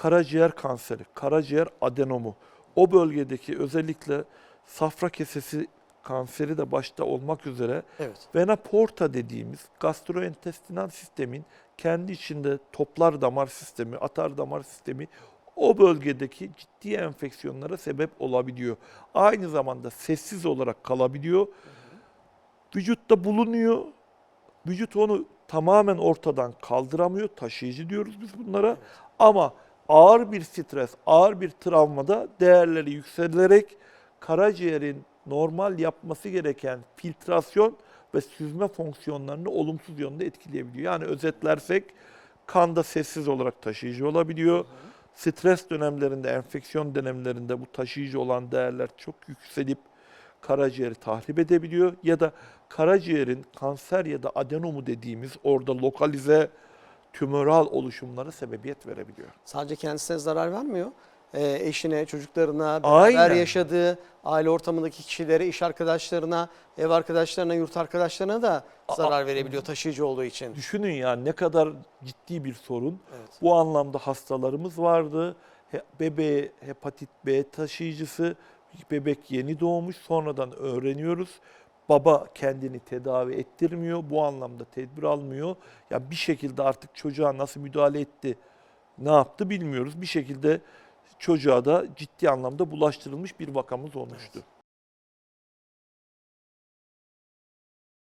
karaciğer kanseri, karaciğer adenomu, o bölgedeki özellikle safra kesesi kanseri de başta olmak üzere Evet. vena porta dediğimiz gastrointestinal sistemin kendi içinde toplar damar sistemi, atar damar sistemi o bölgedeki ciddi enfeksiyonlara sebep olabiliyor. Aynı zamanda sessiz olarak kalabiliyor. Vücutta bulunuyor. Vücut onu tamamen ortadan kaldıramıyor. Taşıyıcı diyoruz biz bunlara. Ama ağır bir stres, ağır bir travmada değerleri yükselerek karaciğerin normal yapması gereken filtrasyon ve süzme fonksiyonlarını olumsuz yönde etkileyebiliyor. Yani özetlersek kanda sessiz olarak taşıyıcı olabiliyor. Stres dönemlerinde, enfeksiyon dönemlerinde bu taşıyıcı olan değerler çok yükselip karaciğeri tahrip edebiliyor ya da karaciğerin kanser ya da adenomu dediğimiz orada lokalize tümöral oluşumlara sebebiyet verebiliyor. Sadece kendisine zarar vermiyor. Ee, eşine, çocuklarına, beraber Aynen. yaşadığı aile ortamındaki kişilere, iş arkadaşlarına, ev arkadaşlarına, yurt arkadaşlarına da zarar verebiliyor taşıyıcı olduğu için. Düşünün ya ne kadar ciddi bir sorun. Evet. Bu anlamda hastalarımız vardı. He- Bebeğe hepatit B taşıyıcısı, bebek yeni doğmuş sonradan öğreniyoruz. Baba kendini tedavi ettirmiyor. Bu anlamda tedbir almıyor. Ya bir şekilde artık çocuğa nasıl müdahale etti, ne yaptı bilmiyoruz. Bir şekilde çocuğa da ciddi anlamda bulaştırılmış bir vakamız olmuştu.